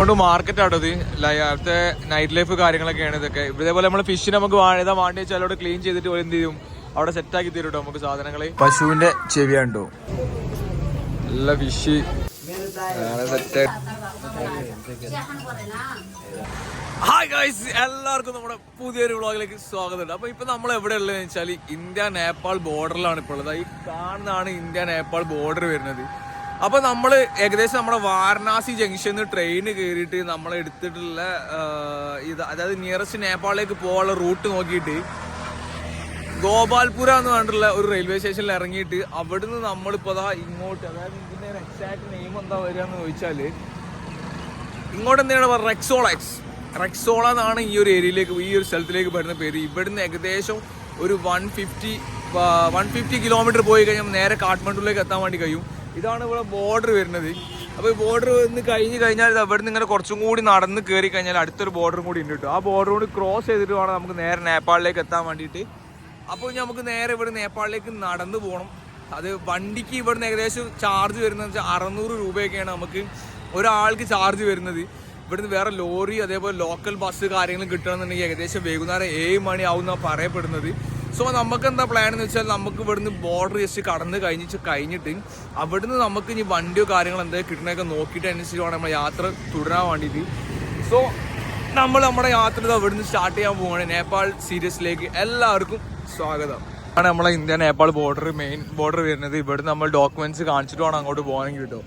കൊണ്ട് മാർക്കറ്റ് ആട്ടോ ഇത്. അവിടുത്തെ നൈറ്റ് ലൈഫ് കാര്യങ്ങളൊക്കെയാണ് ഇതൊക്കെ. ഇതേപോലെ നമ്മൾ ഫിഷ് നമുക്ക് വാഴതാ വാണ്ടി വെച്ചാൽ അവിടെ ക്ലീൻ ചെയ്തിട്ട് എന്ത് ചെയ്യും? അവിടെ സെറ്റ് ആക്കി തരും കേട്ടോ നമുക്ക് സാധനങ്ങൾ പശുവിന്റെ ചെവിയാണ്ടോ നല്ല ഫിഷ് സെറ്റ് ഹായ് ഗൈസ് എല്ലാവർക്കും നമ്മുടെ പുതിയൊരു വ്ളോഗിലേക്ക് സ്വാഗതമുണ്ട് അപ്പൊ ഇപ്പൊ നമ്മൾ എവിടെ ഉള്ളതെന്ന് വെച്ചാൽ ഇന്ത്യ നേപ്പാൾ ബോർഡറിലാണ് ഇപ്പോൾ ഉള്ളത്. ഈ കാണുന്നതാണ് ഇന്ത്യ നേപ്പാൾ ബോർഡർ വരുന്നത്. അപ്പൊ നമ്മൾ ഏകദേശം നമ്മുടെ വാരണാസി ജംഗ്ഷനിൽ ട്രെയിൻ കയറിയിട്ട് നമ്മൾ എടുത്തിട്ടുള്ള ഇത് അതായത് നിയറസ്റ്റ് നേപ്പാളിലേക്ക് പോകാനുള്ള റൂട്ട് നോക്കിയിട്ട് ഗോപാൽപുര എന്ന് പറഞ്ഞിട്ടുള്ള ഒരു റെയിൽവേ സ്റ്റേഷനിൽ ഇറങ്ങിയിട്ട് അവിടുന്ന് നമ്മളിപ്പോ അതാ ഇങ്ങോട്ട് അതായത് ഇതിന്റെ എക്സാക്ട് നെയിം എന്താ വരിക എന്ന് ചോദിച്ചാൽ ഇങ്ങോട്ട് എന്താണ് റെക്സോളക്സ് റെക്സോള എന്നാണ് ഈ ഒരു ഏരിയയിലേക്ക് ഈ ഒരു സ്ഥലത്തിലേക്ക് വരുന്ന പേര്. ഇവിടുന്ന് ഏകദേശം ഒരു one fifty one fifty kilometre പോയി കഴിഞ്ഞാൽ നേരെ കാഠ്മണ്ഡുവിലേക്ക് എത്താൻ വേണ്ടി കഴിയും. ഇതാണ് ഇവിടെ ബോർഡർ വരുന്നത്. അപ്പോൾ ഈ ബോർഡർ വന്ന് കഴിഞ്ഞ് കഴിഞ്ഞാൽ അവിടെ നിന്ന് ഇങ്ങനെ കുറച്ചും കൂടി നടന്ന് കയറി കഴിഞ്ഞാൽ അടുത്തൊരു ബോർഡറും കൂടി ഉണ്ട് കേട്ടോ. ആ ബോർഡർ കൂടി ക്രോസ് ചെയ്തിട്ട് വേണം നമുക്ക് നേരെ നേപ്പാളിലേക്ക് എത്താൻ വേണ്ടിയിട്ട്. അപ്പോൾ നമുക്ക് നേരെ ഇവിടെ നേപ്പാളിലേക്ക് നടന്നു പോകണം അത് വണ്ടിക്ക് ഇവിടുന്ന് ഏകദേശം ചാർജ് വരുന്നത് വെച്ചാൽ അറുന്നൂറ് രൂപയൊക്കെയാണ് നമുക്ക് ഒരാൾക്ക് ചാർജ് വരുന്നത്. ഇവിടുന്ന് വേറെ ലോറി അതേപോലെ ലോക്കൽ ബസ് കാര്യങ്ങളും കിട്ടണമെന്നുണ്ടെങ്കിൽ ഏകദേശം വൈകുന്നേരം ഏഴ് മണി ആവുന്ന പറയപ്പെടുന്നത്. സോ നമുക്ക് എന്താ പ്ലാൻ എന്ന് വെച്ചാൽ നമുക്ക് ഇവിടുന്ന് ബോർഡർ ജസ്റ്റ് കടന്ന് കഴിഞ്ഞിട്ട് കഴിഞ്ഞിട്ട് അവിടുന്ന് നമുക്ക് ഇനി വണ്ടിയോ കാര്യങ്ങളോ എന്തെങ്കിലും കിട്ടണമൊക്കെ നോക്കിയിട്ട് അനുസരിച്ച് വേണം നമ്മൾ യാത്ര തുടരാൻ വേണ്ടിയിട്ട് സോ നമ്മൾ നമ്മുടെ യാത്ര അവിടുന്ന് സ്റ്റാർട്ട് ചെയ്യാൻ പോവുകയാണ് നേപ്പാൾ സീരീസിലേക്ക് എല്ലാവർക്കും സ്വാഗതം. ആണ് നമ്മളെ India Nepal border main border വരുന്നത്. ഇവിടെ നമ്മൾ ഡോക്യുമെന്റ്സ് കാണിച്ചിട്ട് വേണം അങ്ങോട്ട് പോകണമെങ്കിൽ കേട്ടോ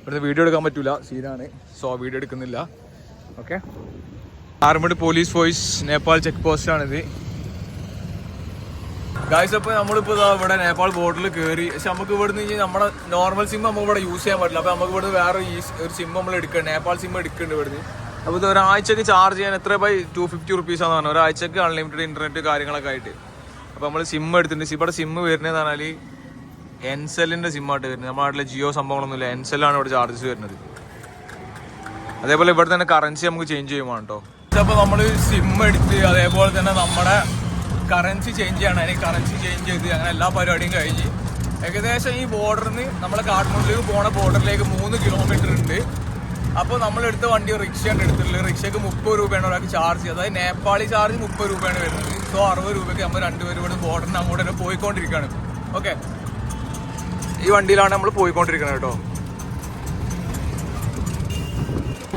ഇവിടുന്ന് വീഡിയോ എടുക്കാൻ പറ്റൂല. സീനാണ്. സോ വീഡിയോ എടുക്കുന്നില്ല. Okay armed police force Nepal check post ആണിത്. ഗായ്സ് അപ്പോൾ നമ്മളിപ്പോൾ ഇതാ ഇവിടെ നേപ്പാൾ ബോർഡിൽ കയറി പക്ഷെ നമുക്ക് ഇവിടുന്ന് ഇനി നമ്മുടെ നോർമൽ സിം നമുക്ക് ഇവിടെ യൂസ് ചെയ്യാൻ പറ്റില്ല. അപ്പോൾ നമുക്ക് ഇവിടെ വേറെ ഈ ഒരു സിം നമ്മൾ എടുക്കണം നേപ്പാൾ സിം എടുക്കുന്നുണ്ട് ഇവിടുന്ന്. അപ്പോൾ ഇത് ഒരാഴ്ചക്ക് ചാർജ് ചെയ്യാൻ എത്ര ബൈ ടു ഫിഫ്റ്റി റുപ്പീസ് ആണെന്ന് പറഞ്ഞത് ഒരാഴ്ചക്ക് അൺലിമിറ്റഡ് ഇന്റർനെറ്റ് കാര്യങ്ങളൊക്കെ ആയിട്ട്. അപ്പോൾ നമ്മൾ സിം എടുത്തിട്ടുണ്ട്. ഇവിടെ സിം വരുന്നതെന്ന് പറഞ്ഞാൽ എൻസെല്ലിന്റെ സിമ്മായിട്ട് വരുന്നത്. നമ്മുടെ നാട്ടിലെ ജിയോ സംഭവങ്ങളൊന്നുമില്ല. എൻസെല്ലാണ് ഇവിടെ ചാർജസ് വരുന്നത്. അതേപോലെ ഇവിടെ തന്നെ കറൻസി നമുക്ക് ചേഞ്ച് ചെയ്യുമ്പോൾ കേട്ടോ അപ്പോൾ നമ്മൾ സിം എടുത്ത് അതേപോലെ തന്നെ നമ്മുടെ കറൻസി ചേഞ്ച് ചെയ്യണം അതിന് കറൻസി ചേഞ്ച് ചെയ്ത് അങ്ങനെ എല്ലാ പരിപാടിയും കഴിഞ്ഞ്. ഏകദേശം ഈ ബോർഡറിൽ നിന്ന് നമ്മളെ കാഠ്മണ്ഡുലേക്ക് പോണ ബോർഡറിലേക്ക് മൂന്ന് കിലോമീറ്റർ ഉണ്ട്. അപ്പോൾ നമ്മൾ എടുത്ത വണ്ടി റിക്ഷയാണ് എടുത്തിട്ടുള്ളത് റിക്ഷയ്ക്ക് മുപ്പത് രൂപയാണ് ഒരാൾക്ക് ചാർജ് അതായത് നേപ്പാളി ചാർജ് മുപ്പത് രൂപയാണ് വരുന്നത്. സോ അറുപത് രൂപയ്ക്ക് നമ്മൾ രണ്ടുപേരും ഇവിടെ ബോർഡറിന് അങ്ങോട്ട് തന്നെ പോയിക്കൊണ്ടിരിക്കുകയാണ്. ഓക്കെ ഈ വണ്ടിയിലാണ് നമ്മൾ പോയിക്കൊണ്ടിരിക്കുന്നത് കേട്ടോ.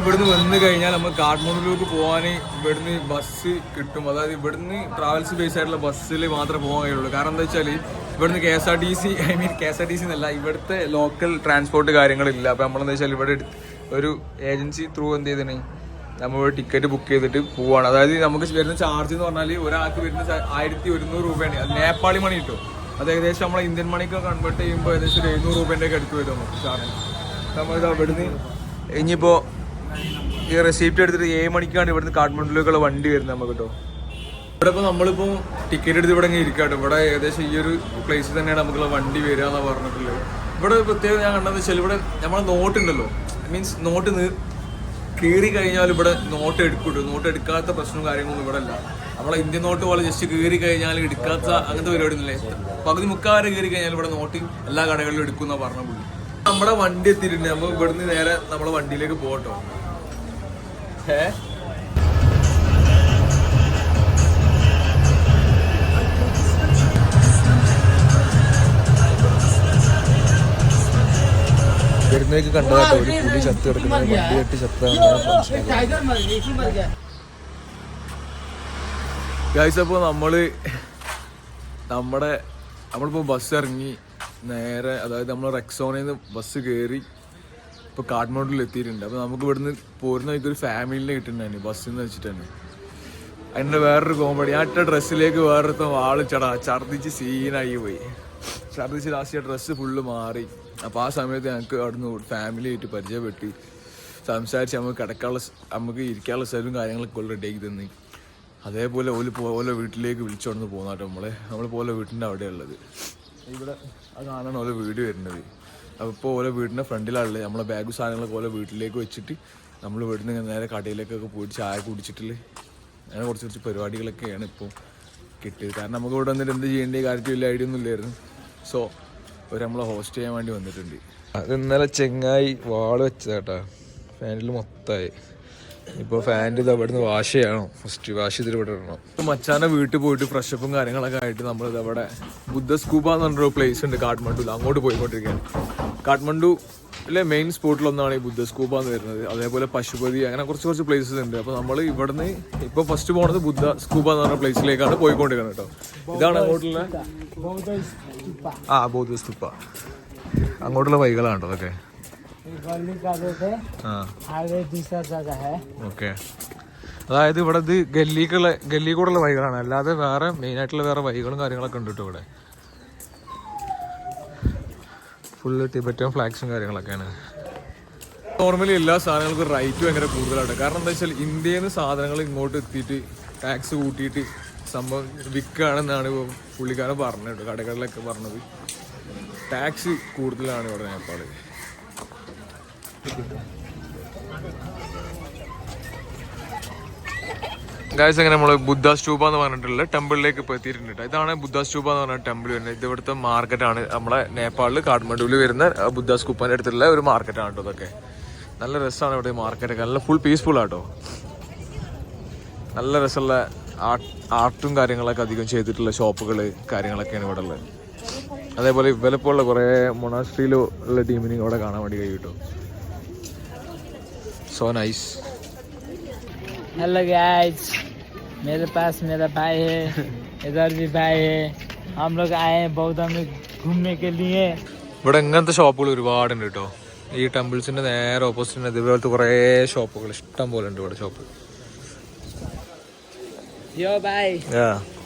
ഇവിടുന്ന് വന്നു കഴിഞ്ഞാൽ നമ്മൾ കാഠ്മണ്ഡുവിലേക്ക് പോകാൻ ഇവിടുന്ന് ബസ് കിട്ടും. അതായത് ഇവിടുന്ന് ട്രാവൽസ് ബേസ് ആയിട്ടുള്ള ബസ്സിൽ മാത്രമേ പോകാൻ കഴിയുള്ളൂ. കാരണം എന്താ വെച്ചാൽ ഇവിടുന്ന് K S R T C I mean K S R T C എന്നല്ല ഇവിടുത്തെ ലോക്കൽ ട്രാൻസ്പോർട്ട് കാര്യങ്ങളില്ല. അപ്പോൾ നമ്മളെന്താ വെച്ചാൽ ഇവിടെ ഒരു ഏജൻസി ത്രൂ എന്ത് ചെയ്തിന്? നമ്മൾ ടിക്കറ്റ് ബുക്ക് ചെയ്തിട്ട് പോവാണ്. അതായത് നമുക്ക് വരുന്ന ചാർജ് എന്ന് പറഞ്ഞാൽ ഒരാൾക്ക് വരുന്ന ആയിരത്തി ഒരുന്നൂറ് രൂപയാണ് അത് നേപ്പാളി മണി കിട്ടും. അത് ഏകദേശം നമ്മളെ ഇന്ത്യൻ മണിക്ക് കൺവേർട്ട് ചെയ്യുമ്പോൾ ഏകദേശം ഒരു എഴുന്നൂറ് രൂപേന്റെ ഒക്കെ അടുത്ത് വരും നമുക്ക് ചാർജ് നമ്മളിത് അവിടുന്ന് ഇനിയിപ്പോൾ ഈ റെസിപ്റ്റ് എടുത്തിട്ട് ഏഴ് മണിക്കാണ് ഇവിടുന്ന് കാഠ്മണ്ഡുവിലേക്കുള്ള വണ്ടി വരുന്നത് നമുക്ക് കേട്ടോ ഇവിടെ ഇപ്പോൾ നമ്മളിപ്പോൾ ടിക്കറ്റ് എടുത്ത് ഇവിടെ ഇരിക്കാട്ടോ ഇവിടെ ഏകദേശം ഈ ഒരു പ്ലേസിൽ തന്നെയാണ് നമുക്കുള്ള വണ്ടി വരിക എന്നാണ് പറഞ്ഞിട്ടുള്ളത്. ഇവിടെ പ്രത്യേകത ഞാൻ കണ്ടതെന്ന് വെച്ചാൽ ഇവിടെ നമ്മളെ നോട്ട് ഉണ്ടല്ലോ. മീൻസ് നോട്ട് കീറി കഴിഞ്ഞാൽ ഇവിടെ നോട്ട് എടുക്കൂട്ടോ. നോട്ട് എടുക്കാത്ത പ്രശ്നവും കാര്യങ്ങളൊന്നും ഇവിടെ അല്ല നമ്മളെ ഇന്ത്യൻ നോട്ട് പോലെ ജസ്റ്റ് കീറി കഴിഞ്ഞാൽ എടുക്കാത്ത അങ്ങനത്തെ പരിപാടി ഒന്നുമില്ലേ പകുതി മുക്കാറ് കീറി കഴിഞ്ഞാൽ ഇവിടെ നോട്ട് എല്ലാ കടകളിലും എടുക്കുന്ന പറഞ്ഞ പുള്ളി. നമ്മുടെ വണ്ടി എത്തിയിട്ടുണ്ട്. നമ്മൾ ഇവിടുന്ന് നേരെ നമ്മുടെ വണ്ടിയിലേക്ക് പോകട്ടോ ഏ? വരുന്നേക്ക് കണ്ടതാട്ടോ ഒരു പുലി ചത്ത് കിടക്കുന്നത് വണ്ടി കെട്ടി ചത്ത ഗൈസ് അപ്പോൾ നമ്മൾ നമ്മുടെ നമ്മളിപ്പോൾ ബസ് ഇറങ്ങി നേരെ അതായത് നമ്മൾ റെക്സോണിൽ നിന്ന് ബസ് കയറി ഇപ്പോൾ കാഠ്മണ്ഡുവിൽ എത്തിയിട്ടുണ്ട്. അപ്പോൾ നമുക്ക് ഇവിടുന്ന് പോരുന്ന ഒരു ഫാമിലിനെ കിട്ടുന്നുണ്ടായിരുന്നു ബസ്സിൽ നിന്ന് വെച്ചിട്ട് തന്നെ. വേറൊരു കോമഡി ആ ഡ്രസ്സിലേക്ക് വേറൊരുത്തം ചടാ ഛർദിച്ച് സീനായി പോയി. ഛർദിച്ച് ലാസ്റ്റ് ഡ്രസ്സ് ഫുള്ള് മാറി. അപ്പോൾ ആ സമയത്ത് ഞങ്ങൾക്ക് അവിടുന്ന് ഫാമിലി ആയിട്ട് പരിചയപ്പെട്ട്. സംസാരിച്ച് നമുക്ക് കിടക്കാനുള്ള നമുക്ക് ഇരിക്കാനുള്ള സ്ഥലവും കാര്യങ്ങളൊക്കെ റെഡി ആക്കി തന്നി. അതേപോലെ ഓൽ പോലെ വീട്ടിലേക്ക് വിളിച്ചോണ്ട് പോകുന്നാട്ടോ നമ്മളെ നമ്മൾ പോലെ വീട്ടിന്റെ അവിടെ ഉള്ളത്. ഇവിടെ അതാണ് ഓലെ വീട് വരുന്നത്. അപ്പോൾ ഓരോ വീടിന്റെ ഫ്രണ്ടിലാണുള്ളത്. നമ്മളെ ബാഗ് സാധനങ്ങളൊക്കെ ഓരോ വീട്ടിലേക്ക് വെച്ചിട്ട് നമ്മൾ നിന്ന് നേരെ കടയിലേക്കൊക്കെ പോയിട്ട് ചായ കുടിച്ചിട്ടില്ലേ? അങ്ങനെ കുറച്ച് കുറച്ച് പരിപാടികളൊക്കെയാണ് ഇപ്പോൾ കിട്ടിയത്. കാരണം നമുക്ക് ഇവിടെ വന്നിട്ട് എന്ത് ചെയ്യേണ്ട കാര്യത്തിൽ വലിയ ഐഡിയ ഒന്നും ഇല്ലായിരുന്നു. സോ അവർ നമ്മളെ ഹോസ്റ്റ് ചെയ്യാൻ വേണ്ടി വന്നിട്ടുണ്ട്. അത് ഇന്നലെ ചെങ്ങായി വാൾ വെച്ചതാട്ടാ ഫാനിൽ മൊത്തമായി ഇപ്പൊ ഫാന്റെ ഇത് നിന്ന് വാഷ് ചെയ്യണം. ഫസ്റ്റ് വാഷ് ചെയ്തിട്ട് ഇവിടെ ഇടണം. ഇപ്പൊ മച്ചാനെ വീട്ടിൽ പോയിട്ട് ഫ്രഷപ്പും കാര്യങ്ങളൊക്കെ ആയിട്ട് നമ്മൾ അവിടെ ബുദ്ധ സ്കൂബ എന്ന് പറഞ്ഞൊരു പ്ലേസ് ഉണ്ട് കാഠ്മണ്ഡുവിൽ അങ്ങോട്ട് പോയിക്കൊണ്ടിരിക്കുകയാണ്. കാഠ്മണ്ഡുവിലെ മെയിൻ സ്പോട്ടിലൊന്നാണ് ഈ ബുദ്ധ സ്കൂബ എന്ന് വരുന്നത്. അതേപോലെ പശുപതി അങ്ങനെ കുറച്ച് കുറച്ച് പ്ലേസസ് ഉണ്ട്. അപ്പോൾ നമ്മൾ ഇവിടുന്ന് ഇപ്പോൾ ഫസ്റ്റ് പോണത് ബുദ്ധ സ്കൂബ എന്ന് പറഞ്ഞ പ്ലേസിലേക്കാണ് പോയിക്കൊണ്ടിരിക്കുന്നത് കേട്ടോ. ഇതാണ് അങ്ങോട്ടുള്ള ആ ബൗദ്ധ സ്തൂപ്പ അങ്ങോട്ടുള്ള വൈകളാണ് കേട്ടോ അതൊക്കെ. ഓക്കെ. അതായത് ഇവിടെ ഇത് ഗല്ലിക്കുള്ള ഗല്ലി കൂടെയുള്ള വഴികളാണ്. അല്ലാതെ വേറെ മെയിൻ ആയിട്ടുള്ള വേറെ വഴികളും കാര്യങ്ങളൊക്കെ ഉണ്ട് കേട്ടോ ഇവിടെ. ഫുള്ള് ടിബറ്റൻ ഫ്ലാഗ്സും കാര്യങ്ങളൊക്കെയാണ്. നോർമലി എല്ലാ സാധനങ്ങൾക്കും റേറ്റ് ഭയങ്കര കൂടുതലാണ് കാരണം എന്താ വെച്ചാൽ ഇന്ത്യയിൽ നിന്ന് സാധനങ്ങൾ ഇങ്ങോട്ട് എത്തിയിട്ട് ടാക്സ് കൂട്ടിയിട്ട് സംഭവം വിൽക്കുകയാണെന്നാണ് ഇപ്പോൾ പുള്ളിക്കാരൻ പറഞ്ഞത് കടകളിലൊക്കെ പറഞ്ഞത്. ടാക്സ് കൂടുതലാണ് ഇവിടെ നേപ്പാൾ ഗായ്സ് അങ്ങനെ നമ്മൾ ബുദ്ധ സ്റ്റൂപ എന്ന് പറഞ്ഞിട്ടുള്ള ടെമ്പിളിലേക്ക് ഇപ്പോൾ എത്തിയിട്ടുണ്ട് ട്ടോ. ഇതാണ് ബുദ്ധ സ്റ്റൂപ എന്ന് പറഞ്ഞ ടെമ്പിൾ വരുന്നത്. ഇത് ഇവിടുത്തെ മാർക്കറ്റാണ് നമ്മളെ നേപ്പാളിൽ കാഠ്മണ്ഡുവിൽ വരുന്ന ബുദ്ധ സ്കൂപ്പാന്റെ അടുത്തുള്ള ഒരു മാർക്കറ്റാണ് കേട്ടോ ഇതൊക്കെ. നല്ല രസമാണ് ഇവിടെ മാർക്കറ്റൊക്കെ നല്ല ഫുൾ പീസ്ഫുൾ ആട്ടോ നല്ല രസമുള്ള ആർട്ട് കാര്യങ്ങളൊക്കെ അധികം ചെയ്തിട്ടുള്ള ഷോപ്പുകൾ കാര്യങ്ങളൊക്കെയാണ് ഇവിടെ ഉള്ളത്. അതേപോലെ ഇവലെപ്പോലുള്ള കുറേ മൊണാസ്ട്രിയിലുള്ള ടീമിനെ ഇവിടെ കാണാൻ വേണ്ടി കഴിയും കേട്ടോ സോ നൈസ് हेलो गाइस मेरे पास मेरा भाई है इधर भी भाई है हम लोग आए हैं बौद्ध में घूमने के लिए ഇവിടെ ഇങ്ങനത്തെ ഷോപ്പുകൾ ഒരുപാടുണ്ട് കേട്ടോ ഈ ടെമ്പിൾസിന്റെ നേരെ ഓപ്പോസിറ്റ് ഇതുപോലത്തെ കുറേ ഷോപ്പുകൾ ഇഷ്ടം പോലെ ഉണ്ട് ഇവിടെ ഷോപ്പ് यो भाई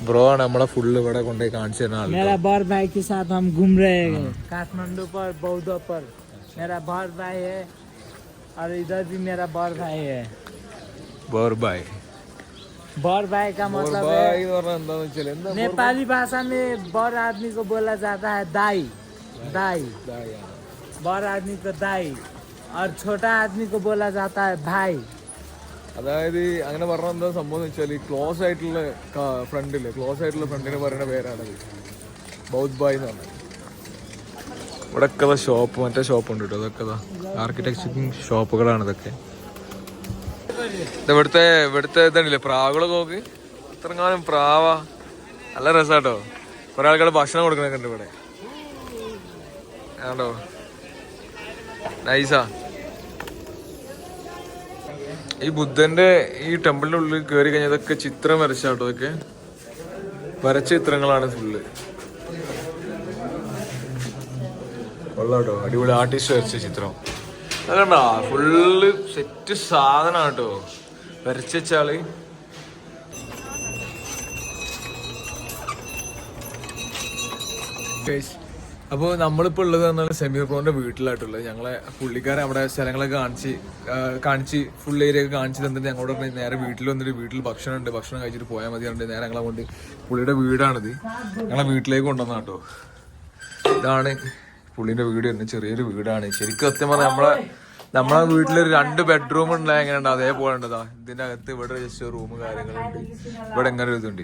ബ്രോ ആണ് നമ്മളെ ഫുള്ള് ഇവിടെ കൊണ്ടുപോയി കാണിച്ചു തരുന്ന ആൾ मेरा बड़ भाई के साथ हम घूम रहे हैं काठमांडू पर बौद्ध पर मेरा बड़ भाई है और इधर भी मेरा बड़ भाई है ബോർബായ് बड़ भाई का मतलब है ബോർബായ് എന്ന് പറഞ്ഞാൽ എന്താന്ന് വെച്ചാൽ എന്താ नेपाली भाषा में बड़ आदमी को बोला जाता है दाई दाई बड़ आदमी को दाई और छोटा आदमी को बोला जाता है भाई അതായത് അങ്ങനെ പറഞ്ഞ എന്താ സംഭവം എന്ന് വെച്ചാൽ ക്ലോസ് ആയിട്ടുള്ള ഫ്രണ്ടില് ക്ലോസ് ആയിട്ടുള്ള ഫ്രണ്ടിന് പറയുന്ന പേരാണത് ബൗദ്ധ് ബായ് എന്ന് പറഞ്ഞത് ഇവിടെ ഒക്കെ ഷോപ്പ് മറ്റേ ഷോപ്പ് ഉണ്ട് കേട്ടോ അതൊക്കെ ആർക്കിടെക്ചറിങ് ഷോപ്പുകളാണ് ഇതൊക്കെ. ഇത് ഇവിടുത്തെ ഇവിടുത്തെ ഇതല്ലേ പ്രാവുകളൊക്കെ നോക്ക്. ഇത്രങ്ങാനും പ്രാവ. നല്ല രസാട്ടോ. കുറെ ആൾക്കാർ ഭക്ഷണം കൊടുക്കണൊക്കെ ഉണ്ട് ഇവിടെ. ആണോ? നൈസാ ഈ ബുദ്ധന്റെ ഈ ടെമ്പിളിന്റെ ഉള്ളിൽ കയറി കഴിഞ്ഞാൽ ഇതൊക്കെ ചിത്രം വരച്ചാട്ടോ ഇതൊക്കെ. വരച്ച ചിത്രങ്ങളാണ് ഫുള്ള് കൊള്ളാട്ടോ. അടിപൊളി ആർട്ടിസ്റ്റ് വരച്ച ചിത്രം. അതണ്ട ഫുള്ള് സെറ്റ് സാധനം കേട്ടോ വരച്ചാൾ അപ്പോൾ നമ്മളിപ്പോൾ ഉള്ളത് എന്നാൽ സെമീർ പ്രോന്റെ വീട്ടിലായിട്ടുള്ളത്. ഞങ്ങളെ പുള്ളിക്കാരെ അവിടെ സ്ഥലങ്ങളൊക്കെ കാണിച്ച് കാണിച്ച് ഫുൾ ഏരിയ ഒക്കെ കാണിച്ച് തന്നിട്ട് ഞങ്ങളോട് പറഞ്ഞു നേരെ വീട്ടിൽ വന്നിട്ട് വീട്ടിൽ ഭക്ഷണം ഉണ്ട് ഭക്ഷണം കഴിച്ചിട്ട് പോയാൽ മതി പറഞ്ഞിട്ട് നേരെ ഞങ്ങളെ കൊണ്ട് പുള്ളിയുടെ വീടാണിത്. ഞങ്ങളെ വീട്ടിലേക്ക് കൊണ്ടുവന്നാട്ടോ. ഇതാണ് പുള്ളിന്റെ വീട് തന്നെ ചെറിയൊരു വീടാണ്. ശരിക്കും സത്യം പറഞ്ഞാൽ നമ്മളെ നമ്മളെ വീട്ടിലൊരു രണ്ട് ബെഡ്റൂം ഉണ്ടായ എങ്ങനെ ഉണ്ട് അതേപോലെ ഉണ്ടതാ ഇതിന്റെ അകത്ത് ഇവിടെ ജസ്റ്റ് റൂം കാര്യങ്ങളുണ്ട്. ഇവിടെ എങ്ങനെ ഒരു ഇതുണ്ട്.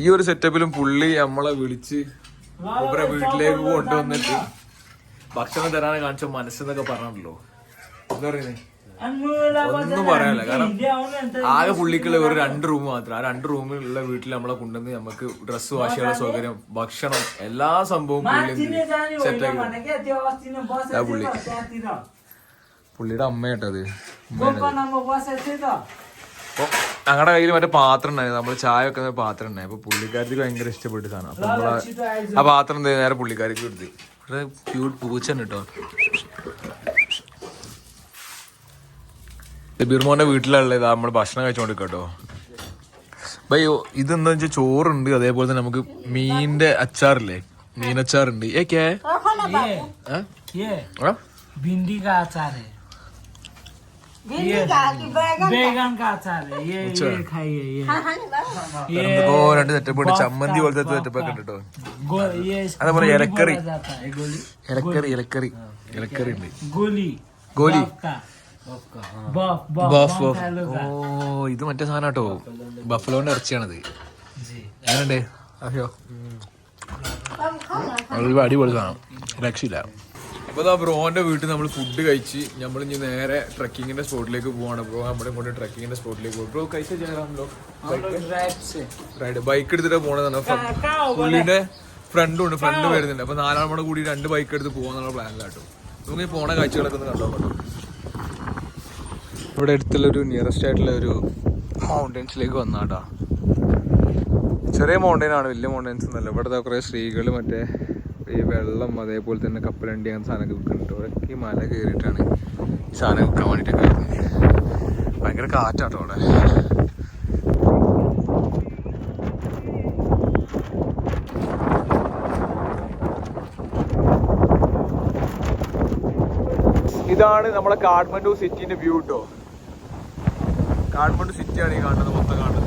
ഈ ഒരു സെറ്റപ്പിലും പുള്ളി നമ്മളെ വിളിച്ച് മൂപ്പരെ വീട്ടിലേക്ക് കൊണ്ടുവന്നിട്ട് ഭക്ഷണം തരാനെ കാണിച്ച മനസ്സെന്നൊക്കെ പറഞ്ഞല്ലോ എന്താ പറയുന്നത് ഒന്നും പറയാനില്ല. കാരണം ആകെ പുള്ളിക്കുള്ള ഒരു രണ്ട് റൂം മാത്രം. ആ രണ്ട് റൂമിലുള്ള വീട്ടിൽ നമ്മളെ കൊണ്ടുവന്ന് നമുക്ക് ഡ്രസ്സ് വാഷ് ചെയ്യാനുള്ള സൗകര്യം ഭക്ഷണം എല്ലാ സംഭവവും പുള്ളി സെറ്റാക്കി ആ പുള്ളി. പുള്ളിയുടെ അമ്മയായിട്ടത് അപ്പൊ ഞങ്ങളുടെ കയ്യിൽ മറ്റേ പാത്രം ഉണ്ടായിരുന്നു. നമ്മൾ ചായ വെക്കുന്ന പാത്രം ഉണ്ടായി അപ്പൊ പുള്ളിക്കാർക്ക് ഭയങ്കര ഇഷ്ടപ്പെട്ട സാധനം. അപ്പൊ നമ്മളെ ആ പാത്രം നേരെ പുള്ളിക്കാർക്ക് കൊടുത്ത്. ഇവിടെ ക്യൂട്ട് പൂച്ചണ്ട് കേട്ടോ. ബിർമോന്റെ വീട്ടിലുള്ളത് നമ്മൾ ഭക്ഷണം കഴിച്ചോണ്ടിരിക്കുക കേട്ടോ ബയ്യോ ഇതെന്താ വെച്ചാൽ ചോറുണ്ട് അതേപോലെ തന്നെ നമുക്ക് മീനിന്റെ അച്ചാറില്ലേ മീനച്ചാറുണ്ട് ഏ കേ ആ? ये ആ? भिंडी का अचार है भिंडी का कि बैगन बैगन का अचार है ये ये खाइए ये ये ഓ രണ്ട് സെറ്റപ്പ് ഉണ്ട് ചമ്മന്തി പോലത്തെ സെറ്റപ്പ് ഒക്കെ ഉണ്ട് കേട്ടോ गो, ये അതേപോലെ गोली ഇലക്കറി बोला जाता है गोली ഇലക്കറി ഇലക്കറി ഇലക്കറി ഉണ്ട് गोली गोली। ബഫ് ബഫ് ഓ ഇത് മറ്റേ സാധനം കേട്ടോ ബഫലോന്റെ ഇറച്ചിയാണത്. എങ്ങനെയുണ്ട്? അയ്യോ അടിപൊളി സാധനം. രക്ഷയില്ല. അപ്പോൾ അതാ ബ്രോന്റെ വീട്ടിൽ നമ്മൾ ഫുഡ് കഴിച്ച് നമ്മൾ ഇനി നേരെ ട്രക്കിങ്ങിന്റെ സ്പോട്ടിലേക്ക് പോവാണ്. ബ്രോ നമ്മുടെ കൊണ്ട് ട്രക്കിങ്ങിന്റെ സ്പോട്ടിലേക്ക് പോകും ബ്രോ കഴിച്ച ചേരാമല്ലോ റൈഡ് ബൈക്ക്? എടുത്തിട്ട് പോണതാണ് പുള്ളിന്റെ ഫ്രണ്ടും ഉണ്ട് ഫ്രണ്ട് വരുന്നുണ്ട്. അപ്പോൾ നാലാളും കൂടെ കൂടി രണ്ട് ബൈക്ക് എടുത്ത് പോകാന്നുള്ള പ്ലാൻ കാട്ടും നമുക്ക് ഈ പോണ കാഴ്ചകളൊക്കെ ഒന്ന് കണ്ടോ? ഇവിടെ അടുത്തുള്ള ഒരു നിയറസ്റ്റ് ആയിട്ടുള്ള ഒരു മൗണ്ടൻസിലേക്ക് വന്നാട്ടാ ചെറിയ മൗണ്ടൈൻ ആണ് വലിയ മൗണ്ടൈൻസ് ഒന്നല്ല ഇവിടെ കുറേ സ്ത്രീകൾ മറ്റേ ഈ വെള്ളം അതേപോലെ തന്നെ കപ്പലണ്ടി അങ്ങനെ സാധനമൊക്കെ വിൽക്കുന്നുണ്ട്. ഇവിടെ ഈ മല കയറിയിട്ടാണ് ഈ സാധനം വിൽക്കാൻ വേണ്ടിയിട്ടൊക്കെ വരുന്നത്. ഭയങ്കര കാറ്റാട്ടോ അവിടെ. ഇതാണ് നമ്മുടെ കാഠ്മണ്ഡു സിറ്റിന്റെ വ്യൂ കേട്ടോ കാഠ്മണ്ഡു സിറ്റിയാണ് ഈ കാണുന്നത് മൊത്തം കാണുന്നത്.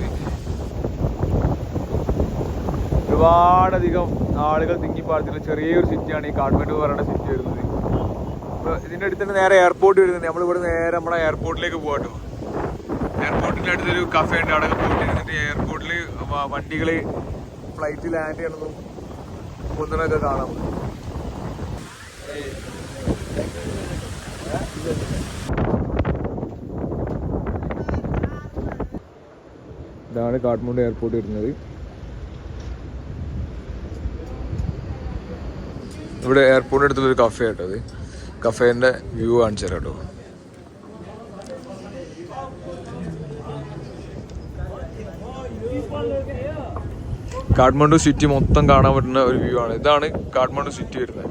ഒരുപാടധികം ആളുകൾ തിങ്ങിപ്പാർത്തിയുള്ള ചെറിയൊരു സിറ്റിയാണ് ഈ കാഠ്മണ്ഡു പറയുന്ന സിറ്റി വരുന്നത്. ഇപ്പൊ ഇതിന്റെ അടുത്ത് തന്നെ നേരെ എയർപോർട്ട് വരുന്നുണ്ട്. നമ്മളിവിടെ നേരെ നമ്മുടെ എയർപോർട്ടിലേക്ക് പോകാട്ടോ എയർപോർട്ടിന്റെ അടുത്തൊരു കഫേ ഉണ്ട്. അവിടെ പോയിട്ട് ഇരുന്നിട്ട് എയർപോർട്ടിൽ വണ്ടികൾ ഫ്ലൈറ്റ് ലാൻഡ് ചെയ്യണതും ഒന്നിനൊക്കെ കാണാം. ഇതാണ് കാഠ്മണ്ഡു എയർപോർട്ട് വരുന്നത്. ഇവിടെ അടുത്തുള്ള ഒരു കഫേ കേട്ടോ അത് കഫേന്റെ വ്യൂ കാണിച്ചു തരാം കേട്ടോ. കാഠ്മണ്ഡു സിറ്റി മൊത്തം കാണാൻ പറ്റുന്ന ഒരു വ്യൂ ആണ്. ഇതാണ് കാഠ്മണ്ഡു സിറ്റി വരുന്നത്.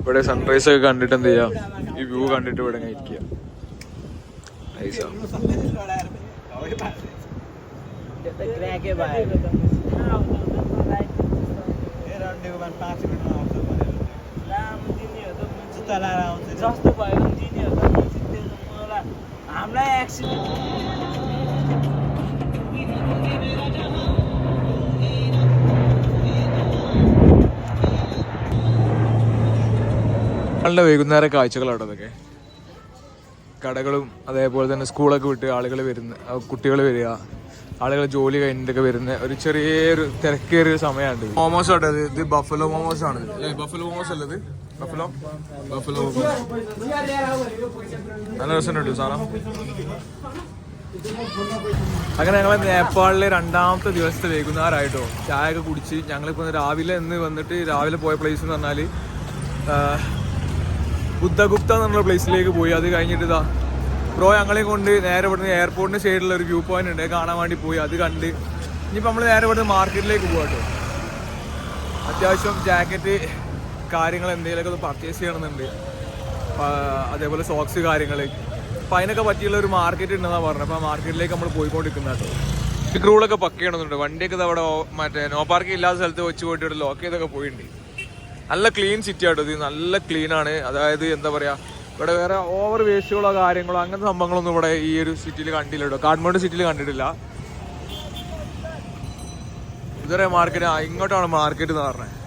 ഇവിടെ സൺറൈസ് ഒക്കെ കണ്ടിട്ട് എന്ത് ചെയ്യാം? വ്യൂ കണ്ടിട്ട് ഇവിടെ ഇങ്ങനെ ഇരിക്കുക നൈസാ जस्तो भयो भने तिनीहरू त जित्दैन मलाई हामीलाई एक्सिडेन्ट നല്ല വൈകുന്നേര കാഴ്ചകളാണ് അതൊക്കെ കടകളും അതേപോലെ തന്നെ സ്കൂളൊക്കെ വിട്ട് ആളുകൾ വരുന്ന കുട്ടികൾ വരിക ആളുകൾ ജോലി കഴിഞ്ഞിട്ടൊക്കെ വരുന്ന ഒരു ചെറിയൊരു തിരക്കേറിയ സമയമാണ് മോമോസ് ആട്ടെ ഇത്. ഇത് ബഫലോ മോമോസ് ആണ്. ബഫലോ മോമോസ് അല്ലത് ബഫലോ? ബഫലോ മോമോസ്. നല്ല രസമുണ്ട് സാറാ. അങ്ങനെ ഞങ്ങൾ നേപ്പാളിലെ രണ്ടാമത്തെ ദിവസത്തെ വൈകുന്നേരമായിട്ടോ. ചായ ഒക്കെ കുടിച്ച് ഞങ്ങളിപ്പോൾ രാവിലെ ഇന്ന് വന്നിട്ട് രാവിലെ പോയ പ്ലേസ് എന്ന് പറഞ്ഞാൽ ബുദ്ധഗുപ്ത എന്നുള്ള പ്ലേസിലേക്ക് പോയി. അത് കഴിഞ്ഞിട്ട് ഇതാ ബ്രോ ഞങ്ങളെ കൊണ്ട് നേരെ ഇവിടുന്ന് എയർപോർട്ടിന് സൈഡിലുള്ള ഒരു വ്യൂ പോയിന്റ് ഉണ്ട്. കാണാൻ വേണ്ടി പോയി. അത് കണ്ട് ഇനിയിപ്പോൾ നമ്മൾ നേരെ ഇവിടുന്ന് മാർക്കറ്റിലേക്ക് പോകാം കേട്ടോ അത്യാവശ്യം ജാക്കറ്റ് കാര്യങ്ങൾ എന്തെങ്കിലുമൊക്കെ ഒന്ന് പർച്ചേസ് ചെയ്യണമെന്നുണ്ട്. അതേപോലെ സോക്സ് കാര്യങ്ങൾ. അപ്പം അതിനൊക്കെ പറ്റിയുള്ള ഒരു മാർക്കറ്റ് ഉണ്ടെന്നാണ് പറഞ്ഞത്. അപ്പോൾ ആ മാർക്കറ്റിലേക്ക് നമ്മൾ പോയിക്കൊണ്ടിരിക്കുന്ന കേട്ടോ. ക്രൂളൊക്കെ പക്ക വണ്ടിയൊക്കെ അവിടെ മറ്റേ നോ പാർക്കിംഗ് ഇല്ലാത്ത സ്ഥലത്ത് വെച്ച് പോയിട്ട് ഇവിടെ ലോക്ക് ചെയ്തൊക്കെ പോയിട്ടുണ്ട്. നല്ല ക്ലീൻ സിറ്റി ആട്ടോ ഇത്. നല്ല ക്ലീൻ ആണ്. അതായത് എന്താ പറയാ ഇവിടെ വേറെ ഓവർ വേസ്റ്റുകളോ കാര്യങ്ങളോ അങ്ങനത്തെ സംഭവങ്ങളൊന്നും ഇവിടെ ഈ ഒരു സിറ്റിയിൽ കണ്ടില്ല കേട്ടോ. കാഠ്മണ്ഡു സിറ്റിയിൽ കണ്ടിട്ടില്ല. ഇതുവരെ മാർക്കറ്റ് ഇങ്ങോട്ടാണ് മാർക്കറ്റ് എന്ന് പറഞ്ഞത്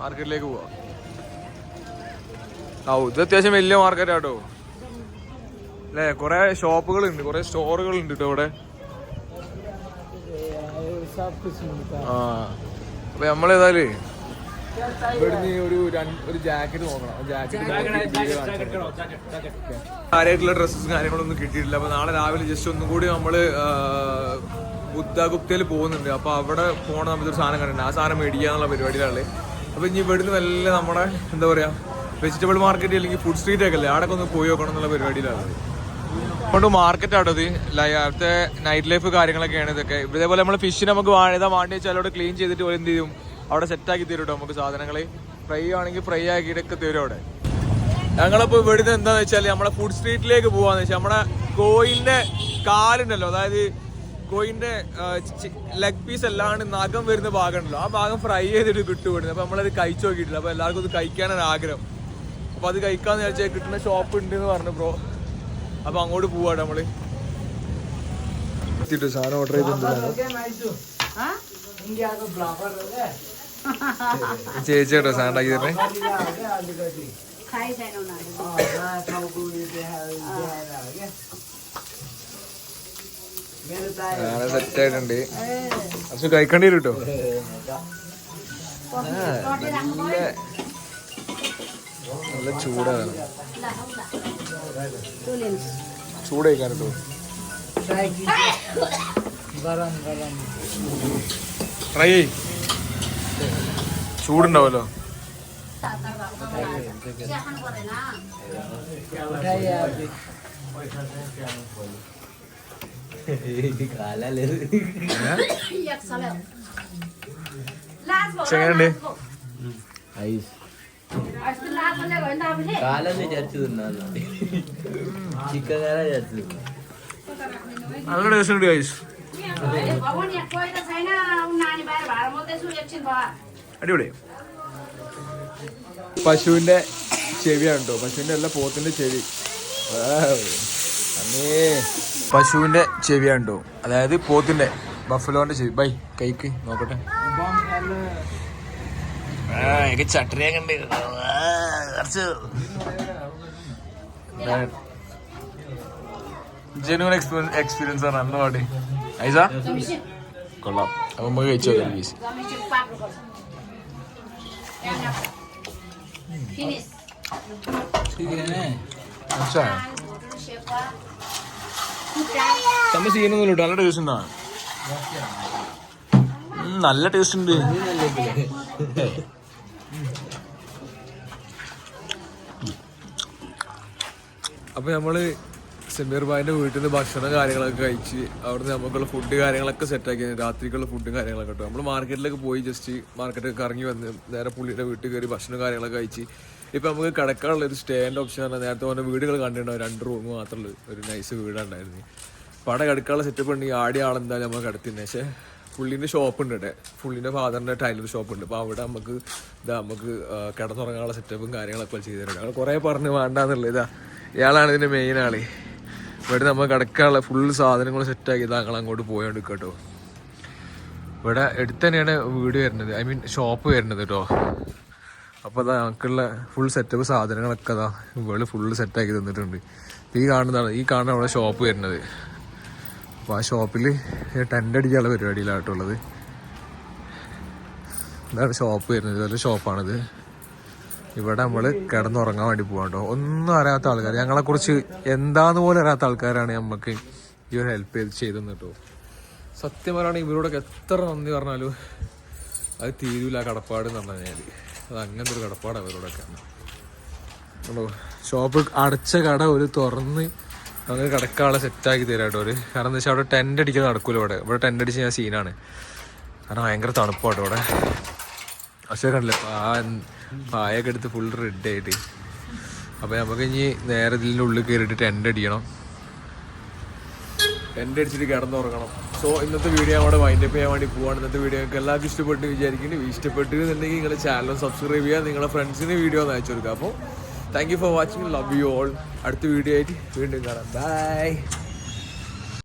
മാർക്കറ്റിലേക്ക് പോവാം. ആ ഇത് അത്യാവശ്യം വലിയ മാർക്കറ്റ് ആട്ടോ. അല്ലേ കുറെ ഷോപ്പുകളുണ്ട് കുറെ സ്റ്റോറുകളുണ്ട് കേട്ടോ ഇവിടെ. ആ അപ്പൊ നമ്മളേതായാലേ ഇവിടുന്ന് ഒരു ഒരു ജാക്കറ്റ് നോക്കണം ജാക്കറ്റ് കാര്യമായിട്ടുള്ള ഡ്രസ്സസ് കാര്യങ്ങളൊന്നും കിട്ടിയിട്ടില്ല. അപ്പൊ നാളെ രാവിലെ ജസ്റ്റ് ഒന്നും കൂടി നമ്മൾ ബുദ്ധഗുപ്തയിൽ പോകുന്നുണ്ട്. അപ്പൊ അവിടെ പോണ നമുക്കൊരു സാധനം കണ്ടിട്ടുണ്ട്. ആ സാധനം മേടിക്കാന്നുള്ള പരിപാടിയിലാണ് അപ്പൊ ഇനി ഇവിടുന്ന് നല്ല നമ്മുടെ എന്താ പറയാ വെജിറ്റബിൾ മാർക്കറ്റ് അല്ലെങ്കിൽ ഫുഡ് സ്ട്രീറ്റ് ഒക്കെ അല്ലേ അവിടെ ഒന്ന് പോയി നോക്കണം എന്നുള്ള പരിപാടിയിലാണ്. അതുകൊണ്ട് മാർക്കറ്റ് അവിടെ ഇത്? ലൈ- അവിടുത്തെ നൈറ്റ് ലൈഫ് കാര്യങ്ങളൊക്കെയാണ് ഇതൊക്കെ. ഇതേപോലെ നമ്മൾ ഫിഷ് നമുക്ക് വാഴ വാണ്ടി വെച്ചാൽ അവിടെ ക്ലീൻ ചെയ്തിട്ട് പോലെ എന്ത് ചെയ്യും? അവിടെ സെറ്റാക്കി തരും കേട്ടോ നമുക്ക് സാധനങ്ങൾ ഫ്രൈ ആണെങ്കിൽ ഫ്രൈ ആക്കി ആക്കിയിട്ടൊക്കെ തരും അവിടെ. ഞങ്ങളിപ്പോ ഇവിടുന്ന് എന്താന്ന് വെച്ചാൽ നമ്മളെ ഫുഡ് സ്ട്രീറ്റിലേക്ക് പോവാന്ന് വെച്ചാൽ നമ്മുടെ കോയിന്റെ കാലുണ്ടല്ലോ അതായത് കോയിന്റെ ലെഗ് പീസ് അല്ലാണ്ട് നഖം വരുന്ന ഭാഗമുണ്ടല്ലോ ആ ഭാഗം ഫ്രൈ ചെയ്തിട്ട് കിട്ടും ഇവിടുന്ന്. അപ്പൊ നമ്മളത് കഴിച്ചു നോക്കിയിട്ടില്ല. അപ്പോൾ എല്ലാവർക്കും ഇത് കഴിക്കാനാണ് ആഗ്രഹം. അപ്പോൾ അത് കഴിക്കാന്ന് വിചാരിച്ചാൽ കിട്ടുന്ന ഷോപ്പ് ഉണ്ട് എന്ന് പറഞ്ഞു ബ്രോ. അപ്പോൾ അങ്ങോട്ട് പോവാണ് നമ്മൾ. എത്തിയിട്ട് സാധനം ഓർഡർ ചെയ്തിട്ടുണ്ട് ചേച്ചി കേട്ടോ സാധനം തരണേ സാധനം അച്ഛൻ കഴിക്കേണ്ടി വരും കേട്ടോ നല്ല ചൂടാണ്. ചൂട് കഴിക്കാൻ ട്രൈ ചൂടുണ്ടാവല്ലോ ചെങ്ങനുണ്ട് കാലം വിചാരിച്ചു തിന്നാ ചിക്കൻ കാല വിചാരിച്ചു തിന്നാ നല്ല ടേസ്റ്റ് ഉണ്ട് ഗൈസ് അടിപൊളി. പശുവിന്റെ ചെവിയാണ് കേട്ടോ പശുവിന്റെ അല്ല പോത്തിന്റെ ചെവി. അമ്മേ. പശുവിന്റെ ചെവിയാണ് കേട്ടോ അതായത് പോത്തിന്റെ ബഫലോന്റെ ചെവി. ബൈ കൈക്ക് നോക്കട്ടെ. ചട്ടനിയൊക്കെ ഉണ്ട് ജെനുവൻ എക്സ്പീരിയൻസ് ആണ് അന്ന് പാടി. ഐസ? കൊള്ളാം. അപ്പൊ നമുക്ക് കഴിച്ചു പ്ലീസ് ചമ്മ സീനൊന്നുമില്ല നല്ല ടേസ്റ്റ് ഉണ്ടാ. നല്ല ടേസ്റ്റ് ഉണ്ട്. അപ്പൊ നമ്മൾ സെമീർ ഭായിന്റെ വീട്ടിൽ നിന്ന് ഭക്ഷണം കാര്യങ്ങളൊക്കെ കഴിച്ച് അവിടുന്ന് നമുക്കുള്ള ഫുഡ് കാര്യങ്ങളൊക്കെ സെറ്റ് ആക്കി രാത്രിക്കുള്ള ഫുഡും കാര്യങ്ങളൊക്കെ കേട്ടോ നമ്മൾ മാർക്കറ്റിലേക്ക് പോയി ജസ്റ്റ് മാർക്കറ്റൊക്കെ കറങ്ങി വന്ന് നേരെ പുള്ളിയുടെ വീട്ടിൽ കയറി ഭക്ഷണം കാര്യങ്ങളൊക്കെ കഴിച്ച്. ഇപ്പം നമുക്ക് കിടക്കാനുള്ള ഒരു സ്റ്റേന്റെ ഓപ്ഷൻ ആണ് നേരത്തെ പറഞ്ഞ വീടുകൾ കണ്ടിട്ടുണ്ടാവും രണ്ട് റൂം മാത്രമുള്ള ഒരു നൈസ് വീടുണ്ടായിരുന്നു. അവിടെ കിടക്കാനുള്ള സെറ്റപ്പ് ഉണ്ടെങ്കിൽ ആടി ആളെന്തായാലും നമ്മൾ കിടത്തിന്നെ. പക്ഷേ പുള്ളിന്റെ ഷോപ്പ് ഉണ്ട് ഇവിടെ പുള്ളിന്റെ ഫാദറിന്റെ ടൈലർ ഷോപ്പ് ഉണ്ട്. അപ്പോൾ അവിടെ നമുക്ക് ഇതാ നമുക്ക് കിടന്നുറങ്ങാനുള്ള സെറ്റപ്പും കാര്യങ്ങളൊക്കെ ചെയ്തിട്ടുണ്ട് അവിടെ കുറേ പറഞ്ഞ് വേണ്ടാന്നുള്ളത്. ഇതാ ഇയാളാണ് ഇതിന്റെ മെയിൻ ആൾ. ഇവിടെ നമ്മൾ കിടക്കാനുള്ള ഫുൾ സാധനങ്ങൾ സെറ്റാക്കി താങ്കൾ അങ്ങോട്ട് പോയോണ്ട് കേട്ടോ. ഇവിടെ എടുത്ത് തന്നെയാണ് വീട് വരുന്നത്. ഐ മീൻ ഷോപ്പ് വരുന്നത് കേട്ടോ. അപ്പോൾ അതാ ഞങ്ങൾക്കുള്ള ഫുൾ സെറ്റപ്പ് സാധനങ്ങളൊക്കെ അതാ ഇവൾ ഫുള്ള് സെറ്റാക്കി തന്നിട്ടുണ്ട്. ഈ കാണുന്നതാണ് ഈ കാണുന്ന അവിടെ ഷോപ്പ് വരുന്നത്. അപ്പോൾ ആ ഷോപ്പിൽ ടെന്റ് അടിക്കാനുള്ള പരിപാടിയിലായിട്ടുള്ളത് ഇതാണ് ഷോപ്പ് വരുന്നത്. ഇതുപോലെ ഷോപ്പാണിത് ഇവിടെ നമ്മൾ കിടന്നുറങ്ങാൻ വേണ്ടി പോകാം കേട്ടോ ഒന്നും അറിയാത്ത ആൾക്കാർ ഞങ്ങളെക്കുറിച്ച് എന്താന്ന് പോലും അറിയാത്ത ആൾക്കാരാണ് നമുക്ക് ഈ ഒരു ഹെൽപ്പ് ചെയ്ത് ചെയ്തെന്ന് കേട്ടോ സത്യം പറയുകയാണെങ്കിൽ ഇവരോടൊക്കെ എത്ര നന്ദി പറഞ്ഞാലും അത് തീരൂല കടപ്പാട് എന്ന് പറഞ്ഞു കഴിഞ്ഞാൽ അത് അങ്ങനത്തെ ഒരു കടപ്പാടാണ് അവരോടൊക്കെ ഷോപ്പ് അടച്ച കട ഒരു തുറന്ന് നമുക്ക് കിടക്കാളെ സെറ്റാക്കി തരാം കേട്ടോ ഒരു കാരണം എന്താ വെച്ചാൽ അവിടെ ടെന്റ് അടിക്കാൻ നടക്കൂല ഇവിടെ. ഇവിടെ ടെന്റ് അടിച്ച് ഞാൻ സീനാണ് കാരണം ഭയങ്കര തണുപ്പാട്ടോ ഇവിടെ പക്ഷേ കണ്ടില്ലേ? പാ പായൊക്കെ എടുത്ത് ഫുൾ റെഡ് ആയിട്ട്. അപ്പോൾ നമുക്ക് ഇനി നേരെ ഇതിന്റെ ഉള്ളിൽ കയറിയിട്ട് ടെന്റ് അടിക്കണം. ടെന്റ് അടിച്ചിട്ട് കിടന്നുറങ്ങണം. സോ ഇന്നത്തെ വീഡിയോ അവിടെ വൈൻഡപ്പ് ചെയ്യാൻ വേണ്ടി പോവാണ്. ഇന്നത്തെ വീഡിയോ നിങ്ങൾക്ക് എല്ലാവർക്കും ഇഷ്ടപ്പെട്ട് വിചാരിക്കുന്നു. ഇഷ്ടപ്പെട്ടു എന്നുണ്ടെങ്കിൽ നിങ്ങളുടെ ചാനൽ സബ്സ്ക്രൈബ് ചെയ്യുക. നിങ്ങളുടെ ഫ്രണ്ട്സിന് വീഡിയോ അയച്ചു കൊടുക്കുക. അപ്പോൾ thank you for watching love you all അടുത്ത വീഡിയോ ആയിട്ട് വീണ്ടും കാണാം. ബൈ